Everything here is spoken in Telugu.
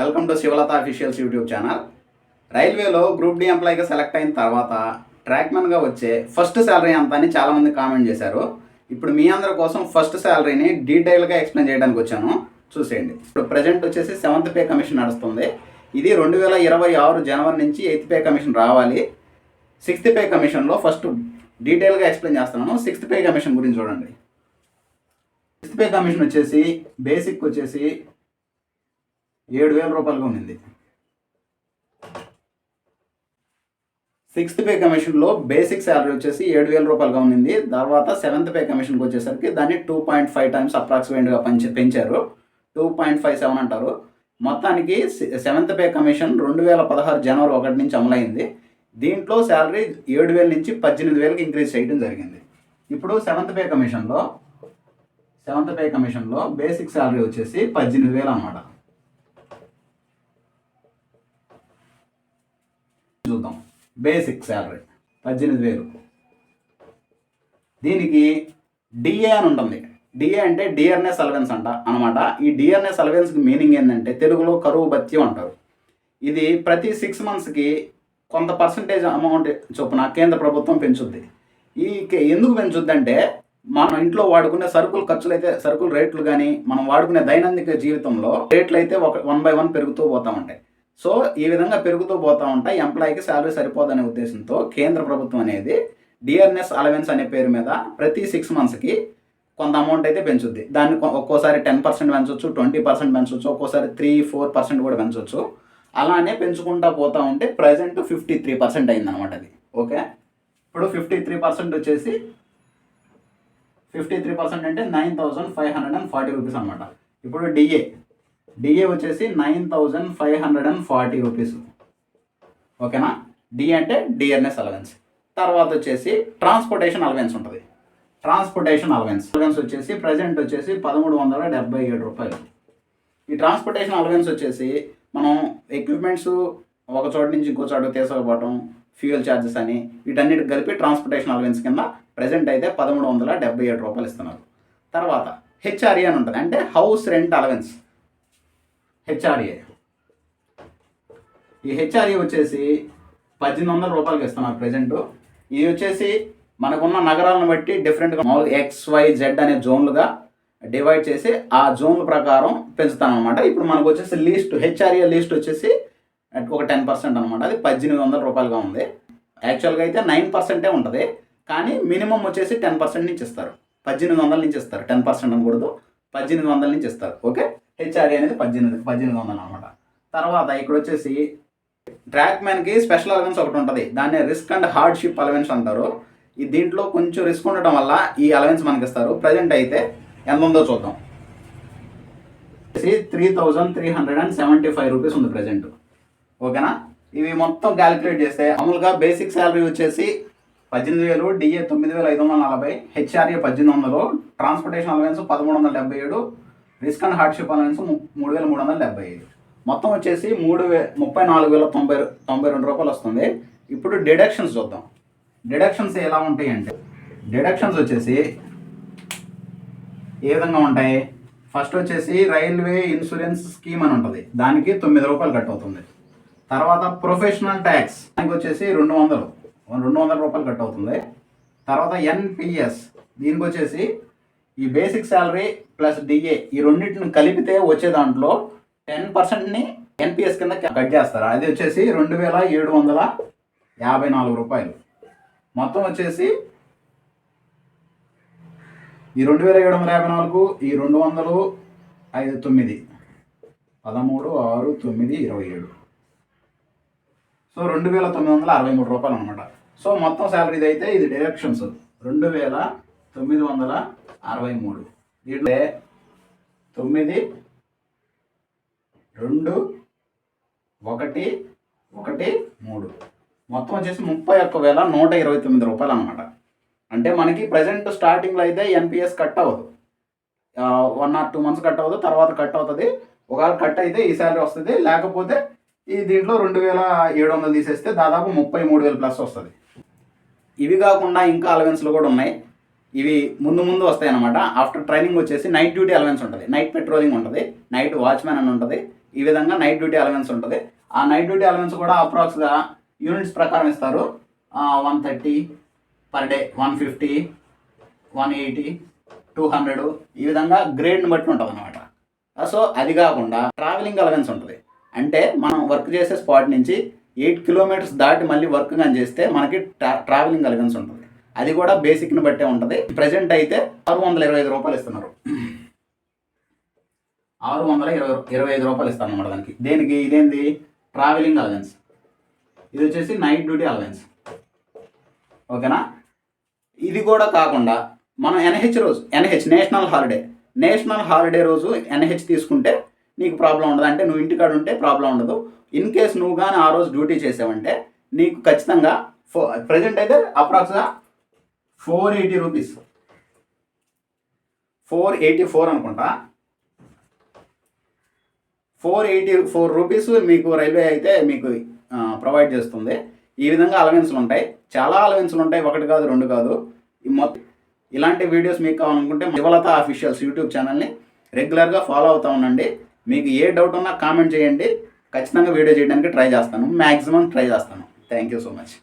Welcome to Shivalatha officials YouTube channel. రైల్వేలో గ్రూప్ డి ఎంప్లాయీగా సెలెక్ట్ అయిన తర్వాత ట్రాక్మెన్గా వచ్చే ఫస్ట్ శాలరీ ఎంత అని చాలామంది కామెంట్ చేశారు. ఇప్పుడు మీ అందరి కోసం ఫస్ట్ శాలరీని డీటెయిల్గా ఎక్స్ప్లెయిన్ చేయడానికి వచ్చాను. చూసేయండి. ఇప్పుడు ప్రజెంట్ వచ్చేసి సెవెంత్ పే కమిషన్ నడుస్తుంది. ఇది రెండు వేల ఇరవై ఆరు జనవరి నుంచి ఎయిత్ పే కమిషన్ రావాలి. సిక్స్త్ పే కమిషన్లో ఫస్ట్ డీటెయిల్గా ఎక్స్ప్లెయిన్ చేస్తున్నాను. సిక్స్త్ పే కమిషన్ గురించి చూడండి. సిక్స్త్ పే కమిషన్ వచ్చేసి బేసిక్ వచ్చేసి ఏడు వేల రూపాయలుగా ఉండింది సిక్స్త్ పే కమిషన్లో బేసిక్ శాలరీ వచ్చేసి ఏడు వేల రూపాయలుగా ఉండింది తర్వాత సెవెంత్ పే కమిషన్కి వచ్చేసరికి దాన్ని టూ పాయింట్ ఫైవ్ టైమ్స్ అప్రాక్సిమేట్గా పెంచి పెంచారు. టూ పాయింట్ ఫైవ్ సెవెన్ అంటారు. మొత్తానికి సెవెంత్ పే కమిషన్ రెండు వేల పదహారు జనవరి ఒకటి నుంచి అమలైంది. దీంట్లో శాలరీ ఏడు వేల నుంచి పద్దెనిమిది వేలకు ఇంక్రీజ్ చేయడం జరిగింది. ఇప్పుడు సెవెంత్ పే కమిషన్లో సెవెంత్ పే కమిషన్లో బేసిక్ శాలరీ వచ్చేసి పద్దెనిమిది వేలు అన్నమాట చూద్దాం బేసిక్ శాలరీ పద్దెనిమిది వేలు. దీనికి డిఏ అని ఉంటుంది. డిఏ అంటే డిఆర్ఎస్ అలవెన్స్ అంట అనమాట ఈ డిఆర్ఎస్ అలవెన్స్కి మీనింగ్ ఏంటంటే తెలుగులో కరువు భత్యం అంటారు. ఇది ప్రతి సిక్స్ మంత్స్కి కొంత పర్సంటేజ్ అమౌంట్ చొప్పున కేంద్ర ప్రభుత్వం పెంచుద్ది. ఈ కే- ఎందుకు పెంచుద్ది అంటే మనం ఇంట్లో వాడుకునే సరుకుల ఖర్చులు అయితే సరుకుల రేట్లు కానీ మనం వాడుకునే దైనందిక జీవితంలో రేట్లు అయితే ఒక వన్ బై వన్ పెరుగుతూ పోతా ఉంటాయి. సో ఈ విధంగా పెరుగుతూ పోతా ఉంటాయి. ఎంప్లాయీకి శాలరీ సరిపోదనే ఉద్దేశంతో కేంద్ర ప్రభుత్వం అనేది డిఆర్ఎన్ఎస్ అలవెన్స్ అనే పేరు మీద ప్రతి సిక్స్ మంత్స్కి కొంత అమౌంట్ అయితే పెంచుద్ది. దాన్ని ఒక్కోసారి టెన్ పర్సెంట్ పెంచవచ్చు ట్వంటీ పర్సెంట్ పెంచవచ్చు ఒక్కోసారి త్రీ ఫోర్ పర్సెంట్ కూడా పెంచవచ్చు అలానే పెంచుకుంటా పోతూ ఉంటే ప్రజెంట్ ఫిఫ్టీ త్రీ పర్సెంట్ అయిందనమాట అది. ఓకే? ఇప్పుడు ఫిఫ్టీ త్రీ పర్సెంట్ వచ్చేసి ఫిఫ్టీ త్రీ పర్సెంట్ అంటే nine thousand five hundred and forty rupees అనమాట ఇప్పుడు డిఏ డిఏ వచ్చేసి nine thousand five hundred and forty rupees. ఓకేనా? డి అంటే డిఎన్ఎస్ అలవెన్స్ తర్వాత వచ్చేసి ట్రాన్స్పోర్టేషన్ అలవెన్స్ ఉంటుంది. ట్రాన్స్పోర్టేషన్ అలవెన్స్ అలవెన్స్ వచ్చేసి ప్రజెంట్ వచ్చేసి పదమూడు వందల డెబ్బై ఏడు రూపాయలు. ఈ ట్రాన్స్పోర్టేషన్ అలవెన్స్ వచ్చేసి మనం ఎక్విప్మెంట్స్ ఒక చోట నుంచి ఇంకో చోట తీసుకుపోవటం ఫ్యూయల్ ఛార్జెస్ అని వీటన్నిటి కలిపి ట్రాన్స్పోర్టేషన్ అలవెన్స్ కింద ప్రజెంట్ అయితే పదమూడు వందల డెబ్బై ఏడు రూపాయలు ఇస్తున్నారు. తర్వాత హెచ్ఆర్ఏ అని ఉంటుంది. అంటే హౌస్ రెంట్ అలవెన్స్ హెచ్ఆర్ఏ. ఈ హెచ్ఆర్ఏ వచ్చేసి పద్దెనిమిది వందల రూపాయలకి ఇస్తున్నారు ప్రజెంట్. ఇది వచ్చేసి మనకున్న నగరాలను బట్టి డిఫరెంట్గా మామూలుగా ఎక్స్ వై జెడ్ అనే జోన్లుగా డివైడ్ చేసి ఆ జోన్ల ప్రకారం పెంచుతాను అనమాట ఇప్పుడు మనకు వచ్చేసి లీస్ట్ హెచ్ఆర్ఏ లీస్ట్ వచ్చేసి ఒక టెన్ పర్సెంట్ అనమాట అది పద్దెనిమిది వందల రూపాయలుగా ఉంది. యాక్చువల్గా అయితే నైన్ పర్సెంటే ఉంటుంది. కానీ మినిమం వచ్చేసి టెన్ పర్సెంట్ నుంచి ఇస్తారు. పద్దెనిమిది వందల నుంచి ఇస్తారు. టెన్ పర్సెంట్ అనకూడదు. పద్దెనిమిది వందల నుంచి ఇస్తారు. ఓకే? హెచ్ఆర్ఏ అనేది పద్దెనిమిది పద్దెనిమిది వందలు అనమాట తర్వాత ఇక్కడ వచ్చేసి ట్రాక్ మ్యాన్కి స్పెషల్ అలవెన్స్ ఒకటి ఉంటుంది. దాన్ని రిస్క్ అండ్ హార్డ్షిప్ అలవెన్స్ అంటారు. ఈ దీంట్లో కొంచెం రిస్క్ ఉండటం వల్ల ఈ అలవెన్స్ మనకి ఇస్తారు ప్రజెంట్ అయితే ఎంత ఉందో చూద్దాం. Three thousand three hundred and seventy five rupees ఉంది ప్రజెంట్ ఓకేనా ఇవి మొత్తం క్యాలిక్యులేట్ చేస్తే మామూలుగా బేసిక్ శాలరీ వచ్చేసి పద్దెనిమిది వేలు డిఏ తొమ్మిది వేల ఐదు వందల నలభై హెచ్ఆర్ఏ పద్దెనిమిది వందలు ట్రాన్స్పోర్టేషన్ అలవెన్స్ పదమూడు వందల డెబ్బై ఏడు రిస్క్ అండ్ హార్డ్షిప్ అలవెన్స్ మూడు వేల మూడు వందల డెబ్బై ఐదు. మొత్తం వచ్చేసి మూడు వే ముప్పై నాలుగు వేల తొంభై తొంభై రెండు రూపాయలు వస్తుంది. ఇప్పుడు డిడక్షన్స్ చూద్దాం. డిడక్షన్స్ ఎలా ఉంటాయి అంటే డిడక్షన్స్ వచ్చేసి ఏ విధంగా ఉంటాయి? ఫస్ట్ వచ్చేసి రైల్వే ఇన్సూరెన్స్ స్కీమ్ అని ఉంటుంది. దానికి తొమ్మిది రూపాయలు కట్ అవుతుంది. తర్వాత ప్రొఫెషనల్ ట్యాక్స్ దానికి వచ్చేసి రెండు వందలు. రెండు వందల రూపాయలు కట్ అవుతుంది. తర్వాత ఎన్పిఎస్ దీనికి వచ్చేసి ఈ బేసిక్ శాలరీ ప్లస్ డిఏ ఈ రెండింటిని కలిపితే వచ్చే దాంట్లో టెన్ పర్సెంట్ని ఎన్పిఎస్ కింద కట్ చేస్తారు. అది వచ్చేసి రెండు వేల ఏడు వందల యాభై నాలుగు రూపాయలు. మొత్తం వచ్చేసి ఈ రెండు వేల ఏడు వందల యాభై నాలుగు ఈ రెండు వందలు ఐదు తొమ్మిది. పదమూడు ఆరు తొమ్మిది ఇరవై ఏడు. సో రెండు వేల తొమ్మిది వందల అరవై మూడు రూపాయలు అనమాట సో మొత్తం శాలరీది అయితే ఇది డైరెక్షన్స్ రెండు వేల తొమ్మిది వందల అరవై మూడు. దీంట్లో తొమ్మిది రెండు ఒకటి ఒకటి మూడు. మొత్తం వచ్చేసి ముప్పై ఒక్క వేల నూట ఇరవై తొమ్మిది రూపాయలు అనమాట అంటే మనకి ప్రజెంట్ స్టార్టింగ్లో అయితే ఎన్పిఎస్ కట్ అవ్వదు. One or two months cut అవ్వదు తర్వాత కట్ అవుతుంది. ఒకవేళ కట్ అయితే ఈ శాలరీ వస్తుంది. లేకపోతే ఈ దీంట్లో రెండు వేల ఏడు వందలు తీసేస్తే దాదాపు ముప్పై మూడు వేలు ప్లస్ వస్తుంది. ఇవి కాకుండా ఇంకా అలవెన్స్లు కూడా ఉన్నాయి. ఇవి ముందు ముందు వస్తాయి అనమాట ఆఫ్టర్ ట్రైనింగ్ వచ్చేసి నైట్ డ్యూటీ అలవెన్స్ ఉంటుంది. నైట్ పెట్రోలింగ్ ఉంటుంది. నైట్ వాచ్మెన్ అని ఉంటుంది. ఈ విధంగా నైట్ డ్యూటీ అలవెన్స్ ఉంటుంది. ఆ నైట్ డ్యూటీ అలవెన్స్ కూడా అప్రాక్స్గా యూనిట్స్ ప్రకారం ఇస్తారు. One thirty per day one fifty one eighty two hundred ఈ విధంగా గ్రేడ్ని బట్టి ఉంటుంది అనమాట సో అది కాకుండా ట్రావెలింగ్ అలవెన్స్ ఉంటుంది. అంటే మనం వర్క్ చేసే స్పాట్ నుంచి ఎయిట్ కిలోమీటర్స్ దాటి మళ్ళీ వర్క్ కానీ చేస్తే మనకి ట్రా ట్రావెలింగ్ అలవెన్స్ ఉంటుంది. అది కూడా బేసిక్ని బట్టే ఉంటుంది. ప్రజెంట్ అయితే ఆరు వందల ఇరవై ఐదు రూపాయలు ఇస్తున్నారు. ఆరు వందల ఇరవై ఇరవై ఐదు రూపాయలు ఇస్తాను అనమాట దానికి. దేనికి? ఇదేంది? ట్రావెలింగ్ అలవెన్స్ ఇది వచ్చేసి నైట్ డ్యూటీ అలవెన్స్ ఓకేనా? ఇది కూడా కాకుండా మనం ఎన్హెచ్ రోజు NH national holiday national holiday రోజు ఎన్హెచ్ తీసుకుంటే నీకు ప్రాబ్లం ఉండదు. అంటే నువ్వు ఇంటికాడ ఉంటే ప్రాబ్లం ఉండదు. ఇన్ కేస్ నువ్వు కానీ ఆ రోజు డ్యూటీ చేసావంటే నీకు ఖచ్చితంగా ఫో ప్రజెంట్ అయితే అప్రాక్స్గా four eighty rupees. Four eighty four అనుకుంటా. ఫోర్ ఎయిటీ ఫోర్ రూపీస్ మీకు రైల్వే అయితే మీకు ప్రొవైడ్ చేస్తుంది. ఈ విధంగా అలవెన్స్లు ఉంటాయి. చాలా అలవెన్స్లు ఉంటాయి. ఒకటి కాదు రెండు కాదు. మొత్తం ఇలాంటి వీడియోస్ మీకు కావాలనుకుంటే శివలత అఫీషియల్స్ యూట్యూబ్ ఛానల్ని రెగ్యులర్గా ఫాలో అవుతూ ఉండండి. మీకు ఏ డౌట్ ఉన్నా కామెంట్ చేయండి. ఖచ్చితంగా వీడియో చేయడానికి ట్రై చేస్తాను. మ్యాక్సిమం ట్రై చేస్తాను. Thank you so much